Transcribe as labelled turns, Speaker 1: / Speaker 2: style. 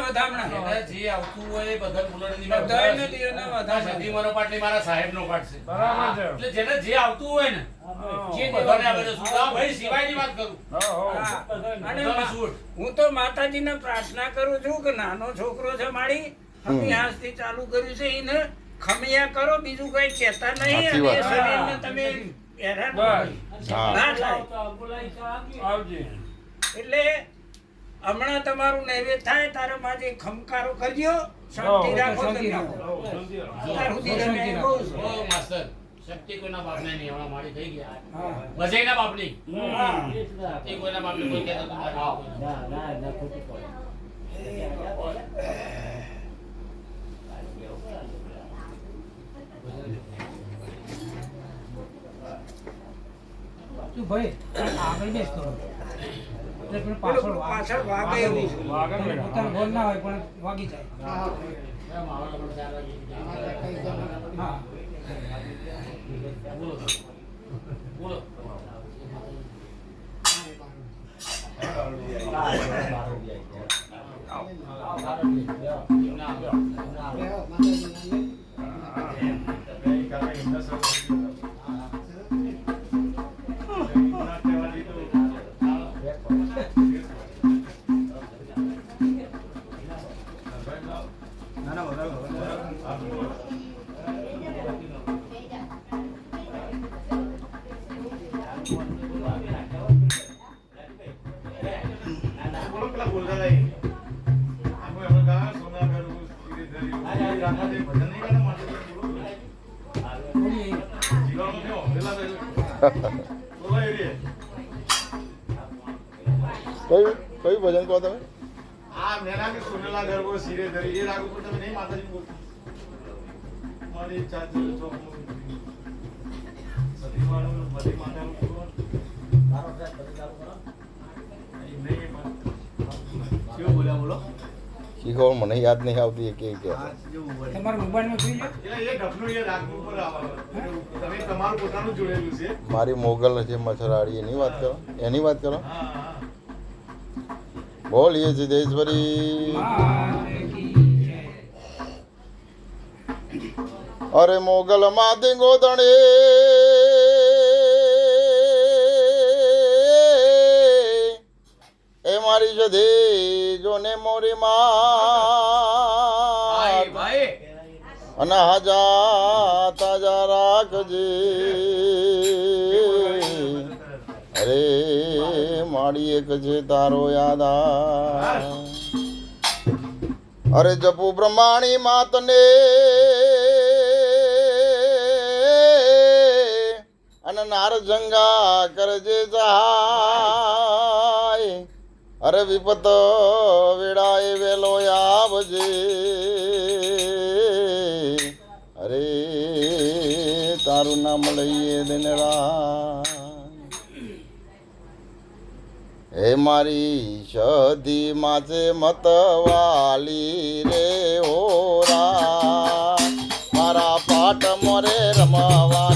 Speaker 1: વધામણા.
Speaker 2: મારા સાહેબનો પાટ છે.
Speaker 3: બરાબર છે.
Speaker 2: એટલે જેને જે આવતું હોય ને
Speaker 1: જે
Speaker 2: બધાને આવે છે છૂટ. ભાઈ સિવાયની વાત કરું
Speaker 3: હા, હો.
Speaker 1: હા. અને
Speaker 2: બધાને
Speaker 1: મા-
Speaker 2: છૂટ.
Speaker 1: હું તો માતાજીને પ્રાર્થના કરું છું કે નાનો છોકરો છે મારી આજથી ચાલુ કર્યું છે એને ખમિયા કરો બીજું કઈ કહેતા નહીં અને શરીરને તમે હેરાન. ના થાય
Speaker 3: આવજે
Speaker 1: એટલે હમણાં તમારું નૈવેદ્ય થાય તારે માજે ખમકારો કરજો શાંતિ રાખો
Speaker 3: શાંતિ રાખો. શાંતિ રાખો.
Speaker 1: અત્યાર સુધી તમે બહુ છે.
Speaker 2: ઓ માસ્તર શક્તિ કોઈના બાપને નહીં હમણાં મારી થઈ ગયા. બધાયના બાપની શક્તિ કોઈના બાપને કોઈ કહેતો. તું
Speaker 4: ભાઈ આગળ બેસતો રહો. પાછળ વાગે.
Speaker 1: પાછળ વાગે એવું છે.
Speaker 4: પોતાનું ના હોય પણ વાગી જાય
Speaker 2: એમ આવડે આપણે ચાર વાગે જાય.
Speaker 4: હા
Speaker 2: બોલો બોલો
Speaker 5: કયું કયું ભજન કહો તમે
Speaker 6: આ મેના કે સુનેલા ગરબો શિરે ધરી એ રાગ ઉપર તમે નહીં માતાજી બોલતા મારી ચાચી ચોક
Speaker 5: શીખો મને યાદ નહીં આવતી કે કે. મારી મોગલ છે મચ્છરાળી એની વાત કરો એની વાત કરો. બોલીએ સિદ્ધેશ્વરી. અરે મોગલ માથી ગોતણે જધે જોને મોરી માં અને હજા તાજા રાખજે અરે માડી એક છે તારો યાદ. અરે જપુ બ્રહ્માણી માતને અને નાર જંગા કરજે સહાય અરે વિપત વેળાએ વેલો આવજે. અરે તારું નામ લઈએ દિન રાત હે મારી સધી માથે મતવાલી રે ઓરા. મારા પાટ મોરે રમવાન